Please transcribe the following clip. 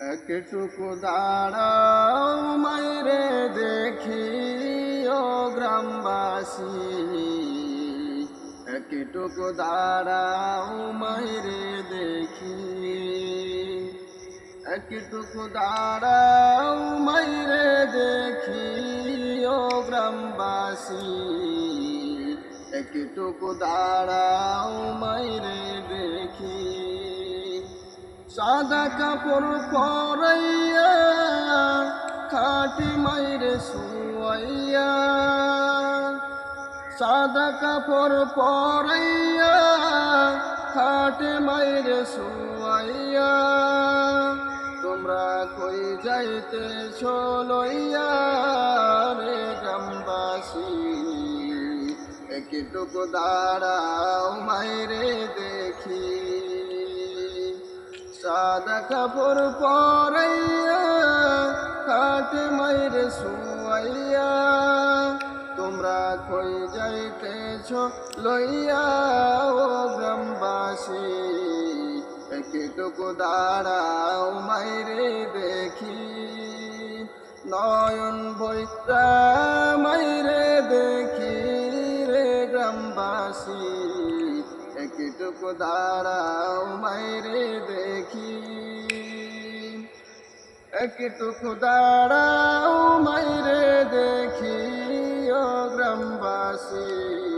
একটুকু দাঁড়াও মাইরে দেখি, ও গ্রামবাসী। একটুকু দাঁড়াও মাইরে দেখি একটুকু দাঁড়াও মাইরে দেখি, ও গ্রামবাসী। একটুকু দাঁড়াও মাইরে দেখি। সাদা কাপড় পরাইয়া, খাটি মাইরে শুয়াইয়া সাদা কাপড় পরাইয়া, খাটে মাইরে শুয়াইয়া, তোমরা কই যাইতে লইয়া রে গ্রামবাসী? একটুকু দাঁড়াও মাইরে সাদা কাপড় পরাইয়া, কাটে মাইরে শুয়াইয়া তোমরা কই যাইতেছ লইয়া, ও গ্রামবাসী? একটুকু দাঁড়াও মাইরে দেখি। নয়ন বৈতা মাইরে দেখি রে গ্রামবাসী। একটুকু দাঁড়াও মাইরে দেখি। একটুকু দাঁড়াও মাইরে দেখি ও গ্রামবাসী।